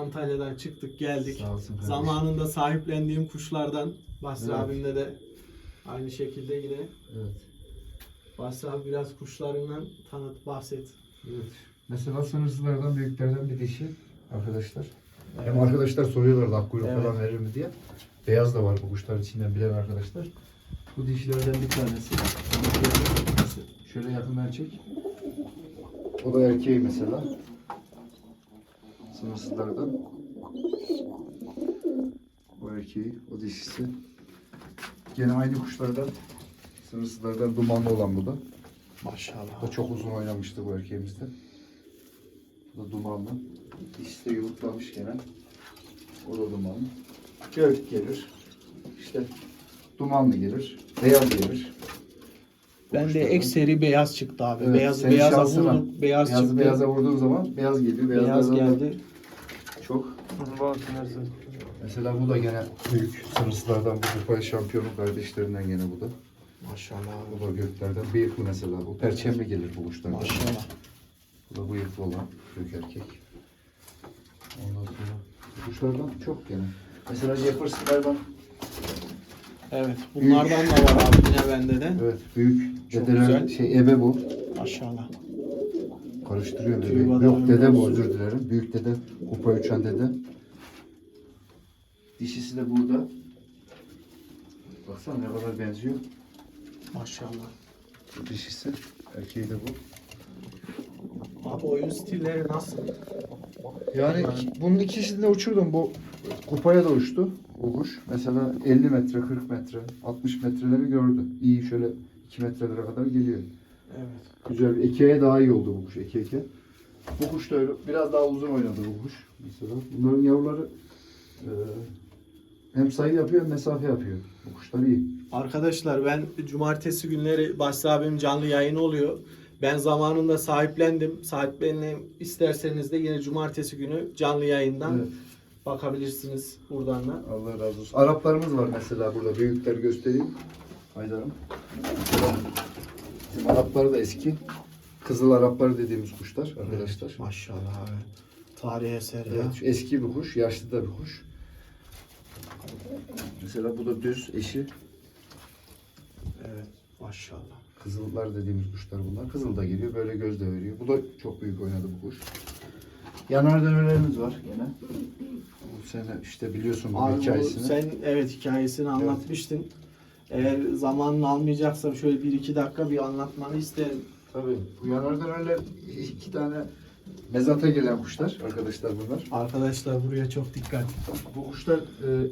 Antalya'dan çıktık geldik. Olsun. Zamanında sahiplendiğim kuşlardan Basri Evet. abimle de aynı şekilde yine Evet. Basri abi biraz kuşlarından tanıt bahset. Evet. Mesela sınırsızlardan büyüklerden bir dişi arkadaşlar. Hem arkadaşlar soruyorlar ak kuyruk Evet. falan verir mi diye. Beyaz da var bu kuşların içinden bilen arkadaşlar. Bu dişilerden bir tanesi. Şöyle yakından çek. O da erkeği mesela. Sınırsızlardan. O erkeği, o dişisi. Gene aynı kuşlardan. Sınırsızlardan dumanlı olan bu da. Maşallah. O da çok uzun oynamıştı bu erkeğimizde. Bu da dumanlı. İkisi de yumurtlamış gene. O da dumanlı. Gök gelir. İşte dumanlı gelir. Beyaz gelir. Ben de ekseri beyaz çıktı abi. Evet, beyaz beyaza vurduk. Beyaz Beyazı çıktı. beyaza vurduğun zaman beyaz geliyor. Beyaz, Beyaz geldi. Çok. Mesela bu da gene büyük sınırsızlardan bu kupa şampiyonu kardeşlerinden gene bu da. Maşallah. Bu da göklerden. Bıyıklı mesela bu. Perçemli gelir bu kuşlardan. Maşallah. Bu da bıyıklı olan büyük erkek. Ondan sonra kuşlardan çok gene. Mesela Jefferson'lardan Evet. Bunlardan da var abi yine bende de. evet büyük Çok dedeler güzel. şey ebe bu. Maşallah. Karıştırıyor badana Yok dede bu özür dilerim. Büyük dede kupa uçan dede. Dişisi de burada. Baksana ne kadar benziyor. Maşallah. Bu dişisi. Erkeği de bu. Abi oyun stilleri nasıl? Yani bunun ikisini de uçurdum. Bu kupaya da uçtu kuş. Mesela 50 metre, 40 metre, 60 metreleri gördü. İyi şöyle 2 metrelere kadar geliyor. Evet. Güzel ekeye daha iyi oldu bu kuş eke eke. Bu kuş da öyle biraz daha uzun oynadı bu kuş mesela. Bunların yavruları e, hem sayı yapıyor hem mesafe yapıyor. Bu kuşlar iyi. Arkadaşlar ben cumartesi günleri Basri abim canlı yayını oluyor. Ben zamanında sahiplendim. Sahiplenmek isterseniz de yine cumartesi günü canlı yayından Evet. Bakabilirsiniz buradan da. Allah razı olsun. Araplarımız var mesela burada. Büyükleri göstereyim. Haydar'ım. Bizim Arapları da eski. Kızıl Arapları dediğimiz kuşlar arkadaşlar. Maşallah abi. Tarihi eser ya. Evet, eski bir kuş, yaşlı da bir kuş. Mesela bu da düz eşi. Evet. Maşallah. Kızıllar dediğimiz kuşlar bunlar. Kızıl da geliyor, böyle göz de veriyor. Bu da çok büyük oynadı bu kuş. Yanar dönelerimiz var gene. Bu sene işte biliyorsun bu Abi bu hikayesini. sen evet hikayesini anlatmıştın. Eğer zamanını almayacaksam şöyle bir iki dakika bir anlatmanı isterim. Tabii. Bu yanar dönerler iki tane mezata gelen kuşlar arkadaşlar bunlar. Arkadaşlar buraya çok dikkat. Bu kuşlar e,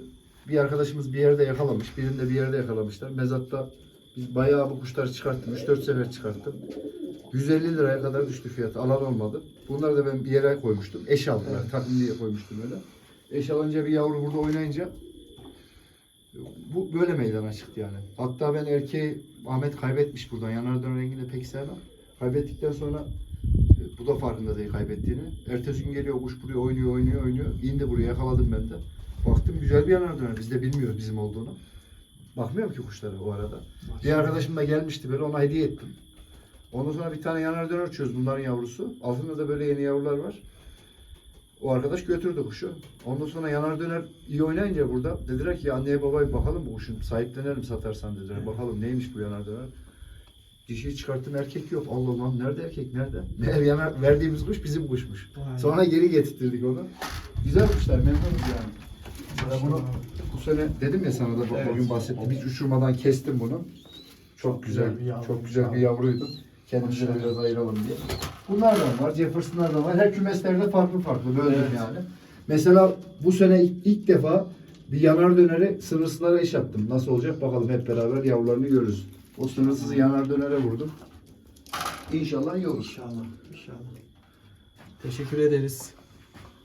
bir arkadaşımız bir yerde yakalamış. Birinde bir yerde yakalamışlar. Mezatta biz bayağı bu kuşları çıkarttım. 3-4 sefer çıkarttım. 150 liraya kadar düştü fiyatı. Alan olmadı. Bunları da ben bir yere koymuştum. Eş aldılar. Takım diye koymuştum öyle. Eş alınca bir yavru burada oynayınca bu böyle meydana çıktı yani. Hatta ben erkeği Ahmet kaybetmiş buradan. Yanar döner rengini pek sevmem. Kaybettikten sonra e, bu da farkında değil kaybettiğini. Ertesi gün geliyor kuş buraya oynuyor oynuyor oynuyor. İndi buraya yakaladım ben de. Baktım güzel bir yanar döner. Biz de bilmiyoruz bizim olduğunu. Bakmıyorum ki kuşlara o arada. Bir arkadaşım da gelmişti böyle ona hediye ettim. Ondan sonra bir tane yanar döner uçuyoruz bunların yavrusu. Altında da böyle yeni yavrular var. O arkadaş götürdü kuşu. Ondan sonra yanar döner iyi oynayınca burada dediler ki anneye babaya bakalım bu kuşun sahiplenelim satarsan dediler. Bakalım neymiş bu yanar döner. Dişi çıkarttım erkek yok. Allah Allah nerede erkek nerede? Meğer yanar, verdiğimiz kuş bizim kuşmuş. Vay. Sonra geri getirttirdik onu. Güzel kuşlar memnunuz yani. Mesela bunu bu sene dedim ya sana da bugün bahsettim. Hiç uçurmadan kestim bunu. Çok güzel, çok güzel bir yavruydu. Kendimize biraz ayıralım diye. Bunlardan var, Jefferson'lardan var. Her kümeslerde farklı farklı böldüm Evet. yani. Mesela bu sene ilk, ilk defa bir yanar döneri sınırsızlara iş attım. Nasıl olacak bakalım hep beraber yavrularını görürüz. O sınırsızı yanar dönere vurdum. İnşallah iyi olur. İnşallah. İnşallah. Teşekkür ederiz.